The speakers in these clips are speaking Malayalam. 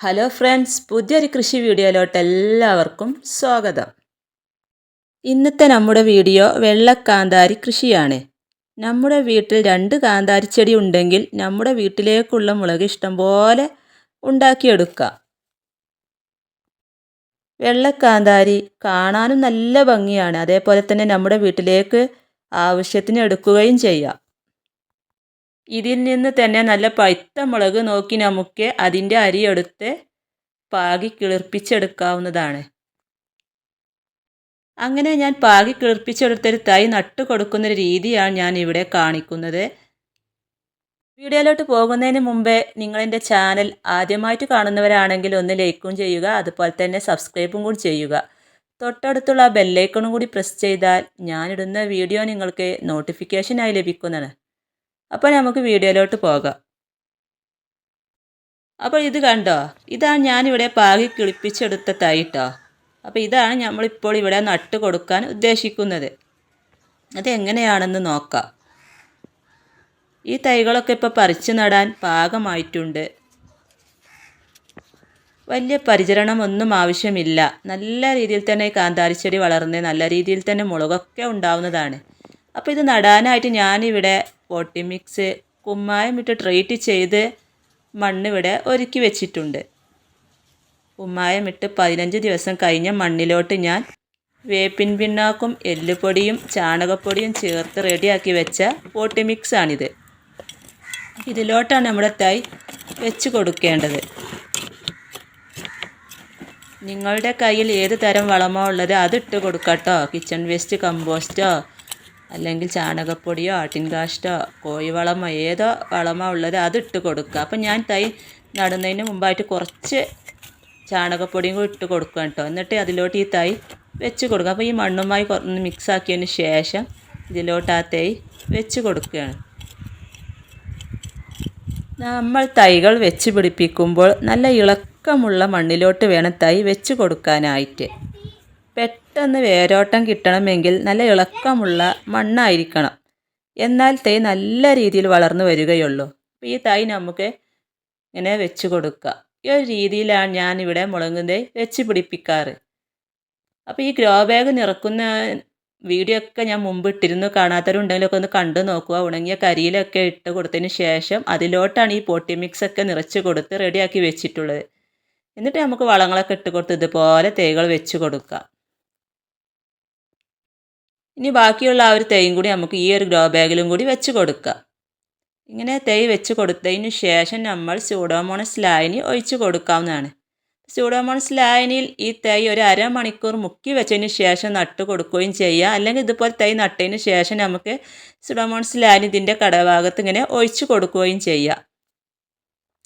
ഹലോ ഫ്രണ്ട്സ് പുതിയൊരു കൃഷി വീഡിയോയിലോട്ട് എല്ലാവർക്കും സ്വാഗതം. ഇന്നത്തെ നമ്മുടെ വീഡിയോ വെള്ളക്കാന്താരി കൃഷിയാണ്. നമ്മുടെ വീട്ടിൽ രണ്ട് കാന്താരി ചെടി ഉണ്ടെങ്കിൽ നമ്മുടെ വീട്ടിലേക്കുള്ള മുളക് ഇഷ്ടംപോലെ ഉണ്ടാക്കിയെടുക്കാം. വെള്ളക്കാന്താരി കാണാനും നല്ല ഭംഗിയാണ്. അതേപോലെ തന്നെ നമ്മുടെ വീട്ടിലേക്ക് ആവശ്യത്തിന് എടുക്കുകയും ചെയ്യാം. ഇതിൽ നിന്ന് തന്നെ നല്ല പഴുത്ത മുളക് നോക്കി നമുക്ക് അതിന്റെ അരിയെടുത്ത് പാകി കിളിർപ്പിച്ചെടുക്കാവുന്നതാണ്. അങ്ങനെ ഞാൻ പാകി കിളിർപ്പിച്ചെടുത്തൊരു തൈ നട്ടു കൊടുക്കുന്ന രീതിയാണ് ഞാൻ ഇവിടെ കാണിക്കുന്നത്. വീഡിയോയിലോട്ട് പോകുന്നതിന് മുമ്പേ നിങ്ങളെന്റെ ചാനൽ ആദ്യമായിട്ട് കാണുന്നവരാണെങ്കിൽ ഒന്ന് ലൈക്കും ചെയ്യുക അതുപോലെ തന്നെ സബ്സ്ക്രൈബും കൂടി ചെയ്യുക. തൊട്ടടുത്തുള്ള ബെല്ലൈക്കണും കൂടി പ്രസ് ചെയ്താൽ ഞാനിടുന്ന വീഡിയോ നിങ്ങൾക്ക് നോട്ടിഫിക്കേഷനായി ലഭിക്കുന്നതാണ്. അപ്പോൾ നമുക്ക് വീഡിയോയിലോട്ട് പോകാം. അപ്പോൾ ഇത് കണ്ടോ? ഇതാണ് ഞാനിവിടെ പാകി കിളിപ്പിച്ചെടുത്ത തൈട്ടോ. അപ്പോൾ ഇതാണ് നമ്മളിപ്പോൾ ഇവിടെ നട്ട് കൊടുക്കാൻ ഉദ്ദേശിക്കുന്നത്. അതെങ്ങനെയാണെന്ന് നോക്കാം. ഈ തൈകളൊക്കെ ഇപ്പോൾ പറിച്ചു നടാൻ പാകമായിട്ടുണ്ട്. വലിയ പരിചരണമൊന്നും ആവശ്യമില്ല. നല്ല രീതിയിൽ തന്നെ കാന്താരിച്ചെടി വളർന്ന് നല്ല രീതിയിൽ തന്നെ മുളകൊക്കെ ഉണ്ടാവുന്നതാണ്. അപ്പോൾ ഇത് നടാനായിട്ട് ഞാനിവിടെ പോട്ടി മിക്സ് കുമ്മായം ഇട്ട് ട്രീറ്റ് ചെയ്ത് മണ്ണ് ഇവിടെ ഒരുക്കി വെച്ചിട്ടുണ്ട്. കുമ്മായം ഇട്ട് പതിനഞ്ച് ദിവസം കഴിഞ്ഞ മണ്ണിലോട്ട് ഞാൻ വേപ്പിൻ പിണ്ണാക്കും എല്ലുപൊടിയും ചാണകപ്പൊടിയും ചേർത്ത് റെഡിയാക്കി വെച്ച പോട്ടി മിക്സാണിത് ഇതിലോട്ടാണ് നമ്മുടെ തൈ വെച്ച് കൊടുക്കേണ്ടത്. നിങ്ങളുടെ കയ്യിൽ ഏത് തരം വളമോ ഉള്ളത് അതിട്ട് കൊടുക്കട്ടോ. കിച്ചൺ വേസ്റ്റ് കമ്പോസ്റ്റോ അല്ലെങ്കിൽ ചാണകപ്പൊടിയോ ആട്ടിൻ കാഷ്ടോ കോഴിവളമോ ഏതോ വളമോ ഉള്ളത് അതിട്ട് കൊടുക്കുക. അപ്പം ഞാൻ തൈ നടുന്നതിന് മുമ്പായിട്ട് കുറച്ച് ചാണകപ്പൊടിയും കൂടി ഇട്ട് കൊടുക്കുക കേട്ടോ. എന്നിട്ട് അതിലോട്ട് ഈ തൈ വെച്ച് കൊടുക്കുക. അപ്പോൾ ഈ മണ്ണുമായി ഒന്ന് മിക്സ് ആക്കിയതിന് ശേഷം ഇതിലോട്ട് ആ തൈ വെച്ച് കൊടുക്കുകയാണ്. നമ്മൾ തൈകൾ വെച്ച് പിടിപ്പിക്കുമ്പോൾ നല്ല ഇളക്കമുള്ള മണ്ണിലോട്ട് വേണം തൈ വെച്ച് കൊടുക്കാനായിട്ട്. പെട്ടെന്ന് വേരോട്ടം കിട്ടണമെങ്കിൽ നല്ല ഇളക്കമുള്ള മണ്ണായിരിക്കണം. എന്നാൽ തൈ നല്ല രീതിയിൽ വളർന്നു വരികയുള്ളൂ. അപ്പോൾ ഈ തൈ നമുക്ക് ഇങ്ങനെ വെച്ച് കൊടുക്കുക. ഈ ഒരു രീതിയിലാണ് ഞാനിവിടെ മുളകും തൈ വെച്ച് പിടിപ്പിക്കാറ്. അപ്പോൾ ഈ ഗ്രോ ബാഗ് നിറക്കുന്ന വീഡിയോ ഒക്കെ ഞാൻ മുമ്പ് ഇട്ടിരുന്നു. കാണാത്തവരുണ്ടെങ്കിലൊക്കെ ഒന്ന് കണ്ടു നോക്കുക. ഉണങ്ങിയ കരിയിലൊക്കെ ഇട്ട് കൊടുത്തതിന് ശേഷം അതിലോട്ടാണ് ഈ പോട്ടി മിക്സ് ഒക്കെ നിറച്ച് കൊടുത്ത് റെഡിയാക്കി വെച്ചിട്ടുള്ളത്. എന്നിട്ട് നമുക്ക് വളങ്ങളൊക്കെ ഇട്ട് കൊടുത്ത് ഇതുപോലെ തൈകൾ വെച്ച് കൊടുക്കാം ഇനി ബാക്കിയുള്ള ആ ഒരു തൈയും കൂടി നമുക്ക് ഈ ഒരു ഗ്രോ ബാഗിലും കൂടി വെച്ച് കൊടുക്കാം. ഇങ്ങനെ തൈ വെച്ച് കൊടുത്തതിന് ശേഷം നമ്മൾ സ്യൂഡോമോണസ് ലായനി ഒഴിച്ച് കൊടുക്കാവുന്നതാണ്. സ്യൂഡോമോണസ് ലായനിയിൽ ഈ തൈ ഒരു അരമണിക്കൂർ മുക്കി വെച്ചതിന് ശേഷം നട്ട് കൊടുക്കുകയും ചെയ്യുക അല്ലെങ്കിൽ ഇതുപോലെ തൈ നട്ടതിന് ശേഷം നമുക്ക് സ്യൂഡോമോണസ് ലായനി ഇതിന്റെ കടഭാഗത്ത് ഇങ്ങനെ ഒഴിച്ച് കൊടുക്കുകയും ചെയ്യുക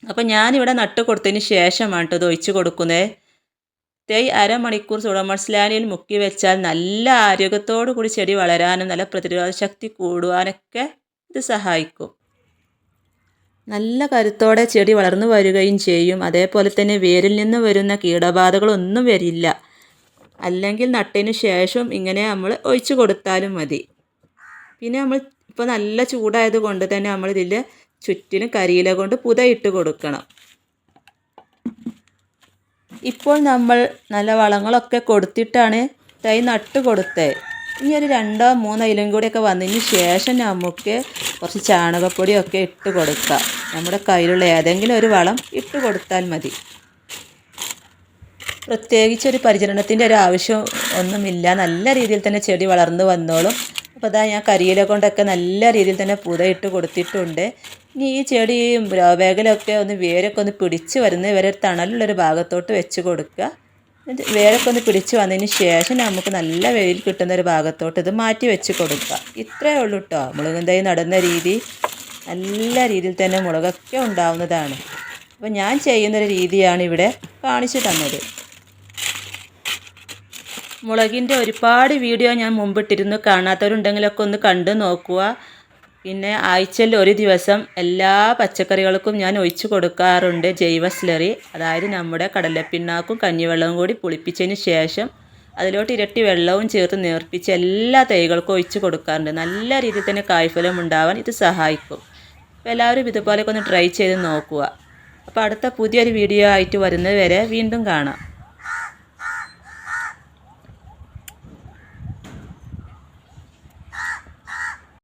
അപ്പോൾ ഞാനിവിടെ നട്ട് കൊടുത്തതിന് ശേഷമാണ് ഇത് ഒഴിച്ച് കൊടുക്കുന്നത്. തൈ അരമണിക്കൂർ സുഡമൺസ്ലാനിയിൽ മുക്കി വെച്ചാൽ നല്ല ആരോഗ്യത്തോടു കൂടി ചെടി വളരാനും നല്ല പ്രതിരോധ ശക്തി കൂടുവാനൊക്കെ ഇത് സഹായിക്കും. നല്ല കരുത്തോടെ ചെടി വളർന്നു വരികയും ചെയ്യും. അതേപോലെ തന്നെ വേരിൽ നിന്ന് വരുന്ന കീടബാധകളൊന്നും വരില്ല. അല്ലെങ്കിൽ നട്ടതിന് ശേഷം ഇങ്ങനെ നമ്മൾ ഒഴിച്ചു കൊടുത്താലും മതി. പിന്നെ നമ്മൾ ഇപ്പോൾ നല്ല ചൂടായത് കൊണ്ട് തന്നെ നമ്മളിതിൽ ചുറ്റിനും കരിയില കൊണ്ട് പുതയിട്ട് കൊടുക്കണം. ഇപ്പോൾ നമ്മൾ നല്ല വളങ്ങളൊക്കെ കൊടുത്തിട്ടാണ് തൈ നട്ട് കൊടുത്തത് ഇനി ഒരു രണ്ടോ മൂന്നോ ഇലും കൂടിയൊക്കെ വന്നതിന് ശേഷം നമുക്ക് കുറച്ച് ചാണകപ്പൊടിയൊക്കെ ഇട്ട് കൊടുക്കാം. നമ്മുടെ കയ്യിലുള്ള ഏതെങ്കിലും ഒരു വളം ഇട്ട് കൊടുത്താൽ മതി. പ്രത്യേകിച്ച് ഒരു പരിചരണത്തിന്റെ ഒരു ആവശ്യം ഒന്നുമില്ല. നല്ല രീതിയിൽ തന്നെ ചെടി വളർന്നു വന്നോളും. അപ്പോൾ അതാ ഞാൻ കരിയില കൊണ്ടൊക്കെ നല്ല രീതിയിൽ തന്നെ പുതയിട്ട് കൊടുത്തിട്ടുണ്ട്. ഇനി ഈ ചെടി വേഗലൊക്കെ ഒന്ന് വേരൊക്കെ ഒന്ന് പിടിച്ച് വരുന്ന വരെ തണലുള്ളൊരു ഭാഗത്തോട്ട് വെച്ച് കൊടുക്കുക. വേരൊക്കെ ഒന്ന് പിടിച്ച് വന്നതിന് ശേഷം നമുക്ക് നല്ല വെയിൽ കിട്ടുന്ന ഒരു ഭാഗത്തോട്ട് ഇത് മാറ്റി വെച്ച് കൊടുക്കുക. ഇത്രയേ ഉള്ളൂ കേട്ടോ മുളകും തൈ നടുന്ന രീതി. നല്ല രീതിയിൽ തന്നെ മുളകൊക്കെ ഉണ്ടാവുന്നതാണ്. അപ്പോൾ ഞാൻ ചെയ്യുന്നൊരു രീതിയാണ് ഇവിടെ കാണിച്ചു തന്നത്. മുളകിന്റെ ഒരുപാട് വീഡിയോ ഞാൻ മുമ്പിട്ടിരുന്നു. കാണാത്തവരുണ്ടെങ്കിലൊക്കെ ഒന്ന് കണ്ടു നോക്കുക. പിന്നെ ആഴ്ചയിൽ ഒരു ദിവസം എല്ലാ പച്ചക്കറികൾക്കും ഞാൻ ഒഴിച്ചു കൊടുക്കാറുണ്ട് ജൈവ സ്ലറി. അതായത് നമ്മുടെ കടലപ്പിണ്ണാക്കും കഞ്ഞിവെള്ളവും കൂടി പുളിപ്പിച്ചതിന് ശേഷം അതിലോട്ട് ഇരട്ടി വെള്ളവും ചേർത്ത് നേർപ്പിച്ച് എല്ലാ തൈകൾക്കും ഒഴിച്ചു കൊടുക്കാറുണ്ട്. നല്ല രീതിയിൽ തന്നെ കായ്ഫലം ഉണ്ടാവാൻ ഇത് സഹായിക്കും. അപ്പോൾ എല്ലാവരും ഇതുപോലെയൊക്കെ ഒന്ന് ട്രൈ ചെയ്ത് നോക്കുക. അപ്പോൾ അടുത്ത പുതിയൊരു വീഡിയോ ആയിട്ട് വരുന്നത് വരെ വീണ്ടും കാണാം.